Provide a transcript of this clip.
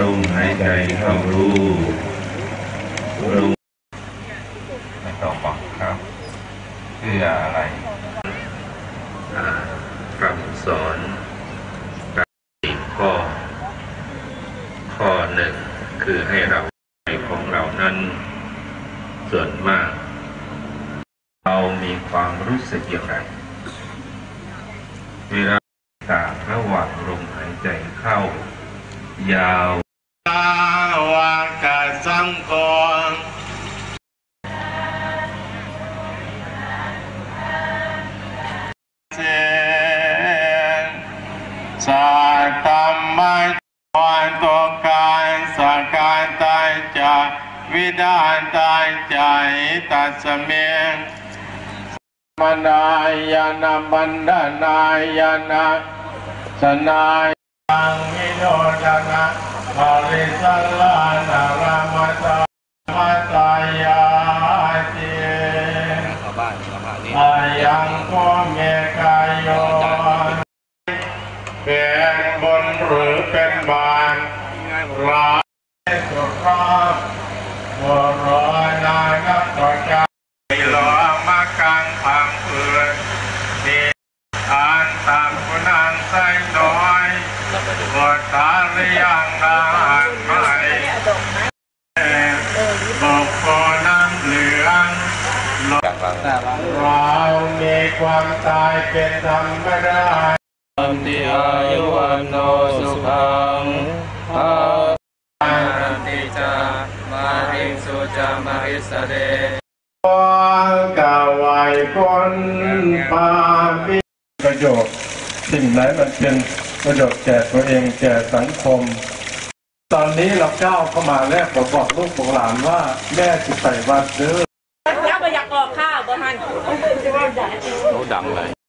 ลมหายใจเข้ารู้ลมไม่ต้องบอกครับเพื่ออะไรคำสอนสี่ข้อ ข้อหนึ่งคือให้เราใจของเรานั้น ส่วนมาก เรามีความรู้สึกอย่างไรเวลาต่ากระหว่างลมหายใจเข้า ยาว วากาสังโฆเจนสัตตมะวันตุการสักการตายจาวิดาตายใจตัสเมงมนายานาบันดานายานาสนายังวิโนดานะ สัลลานารามตามาตายาติชาวบ้านชาวบ้านนี่อายังโกเมกายโยเป็นบนหรือเป็นบานร้ายสุขภาพวรนานักต่อการหลอมากังพังเพื่อนทีอ่านตามคุณอันใส่น้อยบทสารียังนานไม่บอกโคน้ำเหลือง อยากฟัง เรามีความตายเป็นธรรมดาอันติอายุวันโนสุขังภาติจามาริสุจามาริสเดกาไวคนปาปิประโยชน์สิ่งไหนมันเป็นประโยชน์แก่ตัวเองแก่สังคม ตอนนี้เราก้าวเข้ามาแรกบอกบอกลูกบอกหลานว่าแม่จะใส่วัดเด้อ แล้ว